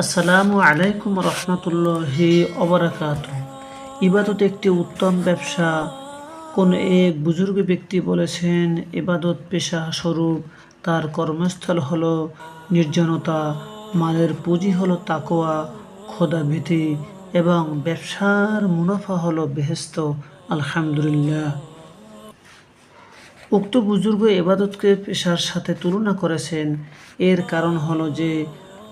আসসালামু আলাইকুম রহমতুল্লাহি অবরাকাত। ইবাদত একটি উত্তম ব্যবসা। কোন এক বুজুর্গ ব্যক্তি বলেছেন, ইবাদত পেশা স্বরূপ, তার কর্মস্থল হল নির্জনতা, মালের পুঁজি হলো তাকোয়া খোদা ভীতি এবং ব্যবসার মুনাফা হল বেহেস্ত আলহামদুলিল্লাহ। উক্ত বুজুর্গ এবাদতকে পেশার সাথে তুলনা করেছেন। এর কারণ হলো যে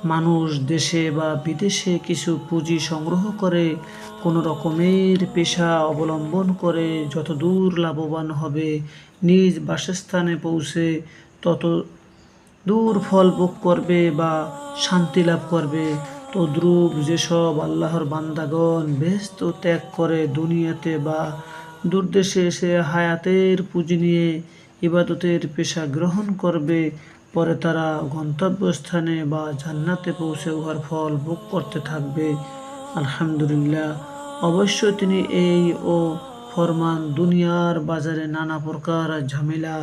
মানুষ দেশে বা বিদেশে কিছু পুঁজি সংগ্রহ করে, কোনো রকমের পেশা অবলম্বন করে যত দূর লাভবান হবে, নিজ বাসস্থানে পৌঁছে তত দূর ফল ভোগ করবে বা শান্তি লাভ করবে, তদ্রূপ যেসব আল্লাহর বান্দাগণ ব্যস্ত ত্যাগ করে দুনিয়াতে বা দূরদেশে এসে হায়াতের পুঁজি নিয়ে ইবাদতের পেশা গ্রহণ করবে পরে তারা গন্তব্যস্থানে বা জান্নাতে পৌঁছে উহার ফল ভোগ করতে থাকবে। আলহামদুলিল্লাহ। অবশ্য তিনি এই ও ফরমান দুনিয়ার বাজারে নানা প্রকার ঝামেলা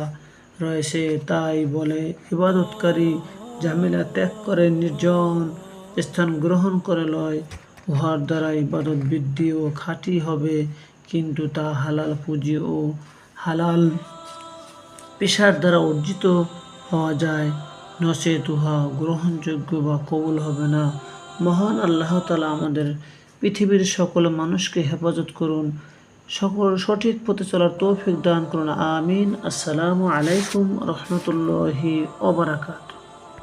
রয়েছে, তাই বলে ইবাদতকারী ঝামেলা ত্যাগ করে নির্জন স্থান গ্রহণ করে লয়। উহার দ্বারা ইবাদত বৃদ্ধি ও খাঁটি হবে, কিন্তু তা হালাল পুঁজি ও হালাল পেশার দ্বারা অর্জিত। হওয়া যায় নচেত উহা গ্রহণযোগ্য বা কবুল হবে না। মহান আল্লাহ তালা আমাদের পৃথিবীর সকল মানুষকে হেফাজত করুন। সকল সঠিক পথে চলার তৌফিক দান করুন। আমিন। আসসালামু আলাইকুম রহমতুল্লাহি ওবরাকাত